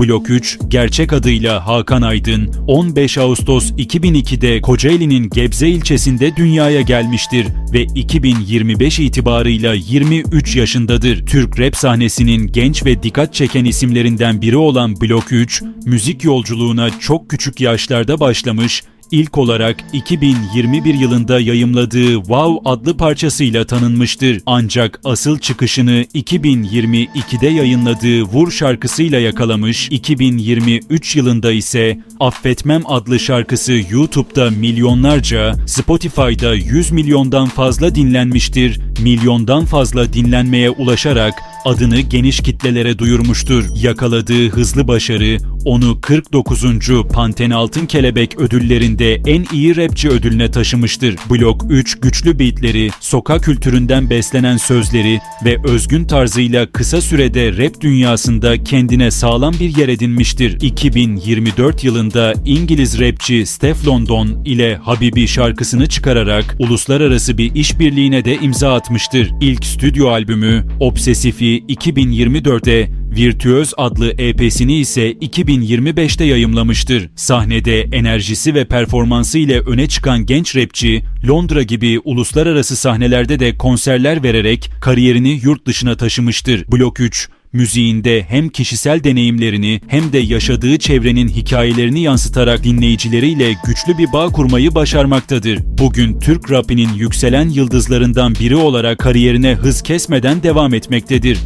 Blok 3, gerçek adıyla Hakan Aydın, 15 Ağustos 2002'de Kocaeli'nin Gebze ilçesinde dünyaya gelmiştir ve 2025 itibarıyla 23 yaşındadır. Türk rap sahnesinin genç ve dikkat çeken isimlerinden biri olan Blok 3, müzik yolculuğuna çok küçük yaşlarda başlamış, İlk olarak 2021 yılında yayımladığı Wow adlı parçasıyla tanınmıştır. Ancak asıl çıkışını 2022'de yayınladığı Vur şarkısıyla yakalamış, 2023 yılında ise Affetmem adlı şarkısı YouTube'da milyonlarca, Spotify'da 100 milyondan fazla dinlenmiştir. Milyondan fazla dinlenmeye ulaşarak adını geniş kitlelere duyurmuştur. Yakaladığı hızlı başarı onu 49. Panten Altın Kelebek ödüllerinde en iyi rapçi ödülüne taşımıştır. Blok 3 güçlü beatleri, sokak kültüründen beslenen sözleri ve özgün tarzıyla kısa sürede rap dünyasında kendine sağlam bir yer edinmiştir. 2024 yılında İngiliz rapçi Steph London ile Habibi şarkısını çıkararak uluslararası bir işbirliğine de imza atmıştır. İlk stüdyo albümü Obsesif'i 2024'te Virtüöz adlı EP'sini ise 2025'te yayımlamıştır. Sahnede enerjisi ve performansı ile öne çıkan genç rapçi, Londra gibi uluslararası sahnelerde de konserler vererek kariyerini yurt dışına taşımıştır. Blok 3, müziğinde hem kişisel deneyimlerini hem de yaşadığı çevrenin hikayelerini yansıtarak dinleyicileriyle güçlü bir bağ kurmayı başarmaktadır. Bugün Türk rapinin yükselen yıldızlarından biri olarak kariyerine hız kesmeden devam etmektedir.